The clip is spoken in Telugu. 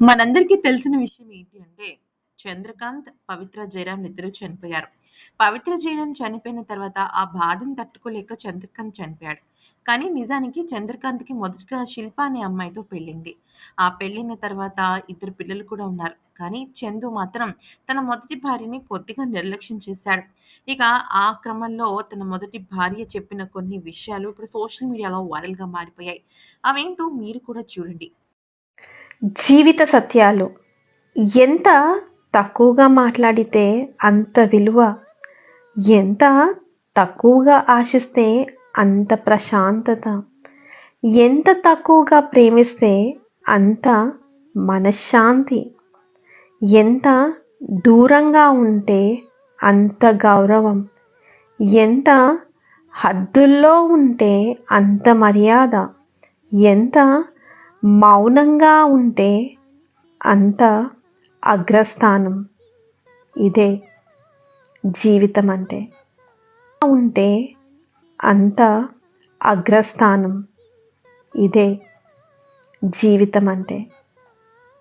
మనందరికీ తెలిసిన విషయం ఏంటి అంటే చంద్రకాంత్ పవిత్ర జయరాం ఇద్దరు చనిపోయారు. పవిత్ర జయరాం చనిపోయిన తర్వాత ఆ బాధను తట్టుకోలేక చంద్రకాంత్ చనిపోయాడు. కానీ నిజానికి చంద్రకాంత్కి మొదటిగా శిల్ప అనే అమ్మాయితో పెళ్ళింది. ఆ పెళ్ళిన తర్వాత ఇద్దరు పిల్లలు కూడా ఉన్నారు. కానీ చందు మాత్రం తన మొదటి భార్యని కొద్దిగా నిర్లక్ష్యం చేశాడు. ఇక ఆ క్రమంలో తన మొదటి భార్య చెప్పిన కొన్ని విషయాలు ఇప్పుడు సోషల్ మీడియాలో వైరల్గా మారిపోయాయి. అవేంటో మీరు కూడా చూడండి. జీవిత సత్యాలు. ఎంత తక్కువగా మాట్లాడితే అంత విలువ. ఎంత తక్కువగా ఆశిస్తే అంత ప్రశాంతత. ఎంత తక్కువగా ప్రేమిస్తే అంత మనశ్శాంతి. ఎంత దూరంగా ఉంటే అంత గౌరవం. ఎంత హద్దుల్లో ఉంటే అంత మర్యాద. ఎంత మౌనంగా ఉంటే అంత అగ్రస్థానం. ఇదే జీవితం అంటే ఉంటే అంత అగ్రస్థానం. ఇదే జీవితం అంటే